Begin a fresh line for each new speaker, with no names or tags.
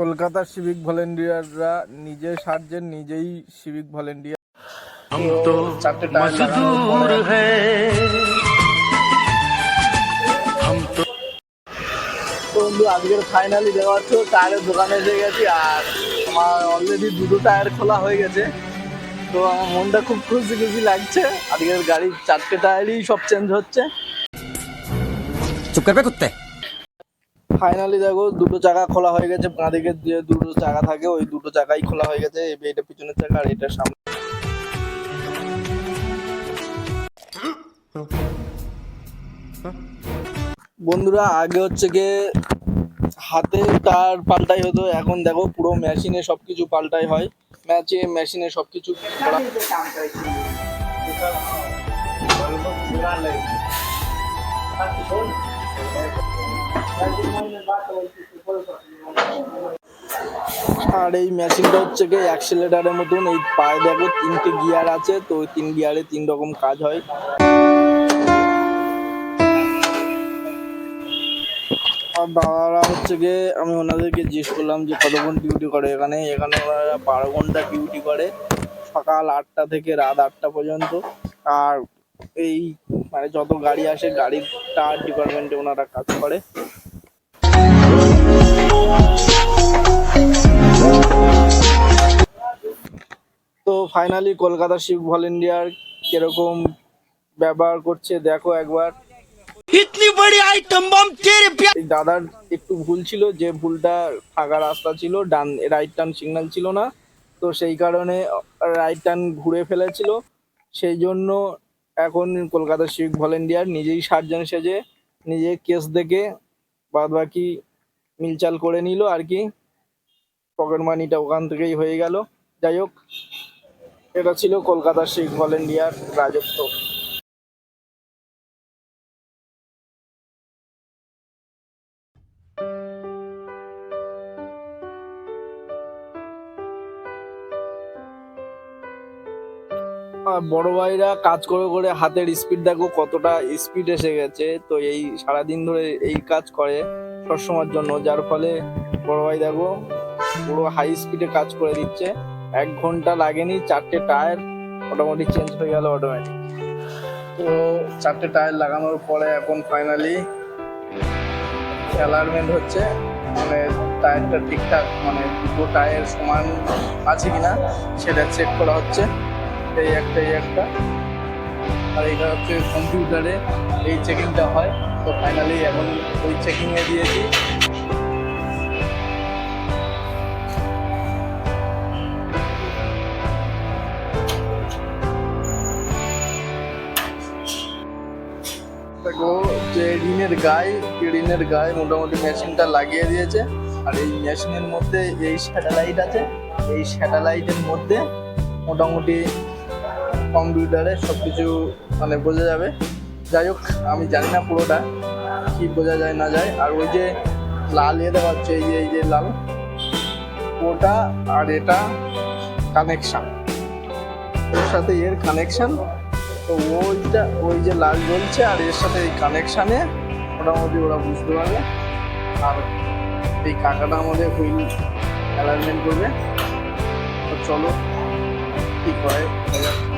কলকাতার সিভিক ভলেন্টিয়াররা নিজে সার্জেন নিজেই সিভিক ভলেন্টিয়ার তো মজদুর বন্ধু আজকের ফাইনালি দেওয়ার তো টায়ারের দোকানে এসে গেছি আর আমার অলরেডি দুটো টায়ার খোলা হয়ে গেছে। তো আমার মনটা খুব খুশি খুশি লাগছে আজকের গাড়ির চারটে টায়ারই সব চেঞ্জ হচ্ছে।
চুপ করবে করতে
ফাইনালি দেখো দুটো চাকা খোলা হয়ে গেছে বাঁ দিকের যে দুটো চাকা থাকে ওই দুটো চাকাই খোলা হয়ে গেছে এটা পিছনের চাকা আর এটা সামনে। বন্ধুরা, আগে হচ্ছে গিয়ে হাতে তার পাল্টাই হতো, এখন দেখো পুরো মেশিনে সবকিছু পাল্টাই হয়। ম্যাচে মেশিনে সবকিছু করা। আর এই মেশিনটা হচ্ছে গিয়ে অ্যাক্সিলেটারের মতন, এই পায়ে দেখো তিনটে গিয়ার আছে, তো ওই তিন গিয়ারে তিন রকম কাজ হয়। আর দাদারা হচ্ছে গিয়ে আমি ওনাদেরকে জিজ্ঞেস করলাম যে কতক্ষণ ডিউটি করে এখানে? এখানে ওনারা বারো ঘণ্টা ডিউটি করে, সকাল আটটা থেকে রাত আটটা পর্যন্ত। আর এই মানে যত গাড়ি আসে, গাড়ির টায়ার ডিপার্টমেন্টে ওনারা কাজ করে। তো ফাইনালি কলকাতা শিখ ভল ইন্ডিয়ার কীরকম ব্যবহার করছে দেখো একবার।
ইতনি
বড়ি দাদার একটু ভুল ছিল যে ভুলটা ফাঁকা রাস্তা ছিল ডান রাইট টার্ন সিগন্যাল ছিল না তো সেই কারণে রাইট টার্ন ঘুরে ফেলেছিল। সেই জন্য এখন কলকাতা শিখ ভল ইন্ডিয়ার নিজেই সার্জন সেজে নিজে কেস দেখে বাদ বাকি মিলচাল করে নিল আর কি। পকেট মানিটা ওখান থেকেই হয়ে গেল। যাই হোক, এটা ছিল কলকাতার সিভিক ভলেন্ডিয়ার রাজত্ব। বড় ভাইরা কাজ করে করে হাতের স্পিড দেখো কতটা স্পিড এসে গেছে। তো এই সারাদিন ধরে এই কাজ করে সবসময়ের জন্য, যার ফলে বড় ভাই দেখো পুরো হাই স্পিডে কাজ করে দিচ্ছে। এক ঘণ্টা লাগেনি, চারটে টায়ার মোটামুটি চেঞ্জ হয়ে গেল অটোমেটিক তো চারটে টায়ার লাগানোর পরে এখন ফাইনালি অ্যালার্মেন্ট হচ্ছে মানে টায়ারটা ঠিকঠাক মানে দুটো টায়ার সমান আছে কিনা সেটা চেক করা হচ্ছে। এই একটা এই একটা। আর এটা হচ্ছে কম্পিউটারে এই চেকিংটা হয়। তো ফাইনালি এখন ওই চেকিংয়ে দিয়েছি। দেখো, যে ঋণের গায়ে ঋণের গায়ে মোটামুটি মেশিনটা লাগিয়ে দিয়েছে। আর এই মেশিনের মধ্যে এই স্যাটেলাইট আছে। এই স্যাটেলাইটের মধ্যে মোটামুটি কম্পিউটারে সব কিছু মানে বোঝা যাবে। যাই হোক, আমি জানি না পুরোটা, কি বোঝা যায় না যায়। আর ওই যে লাল ইয়ে পাচ্ছে এই যে এই যে লাল, ওটা আর এটা কানেকশান ওর সাথে এর কানেকশান তো ওইটা, ওই যে লাল জ্বলছে আর এর সাথে এই কানেকশানে মোটামুটি ওরা বুঝতে পারবে। আর এই কাকাটা আমাদের হুইল অ্যালাইনমেন্ট করবে। তো চলো, কি করে, দেখা যাক।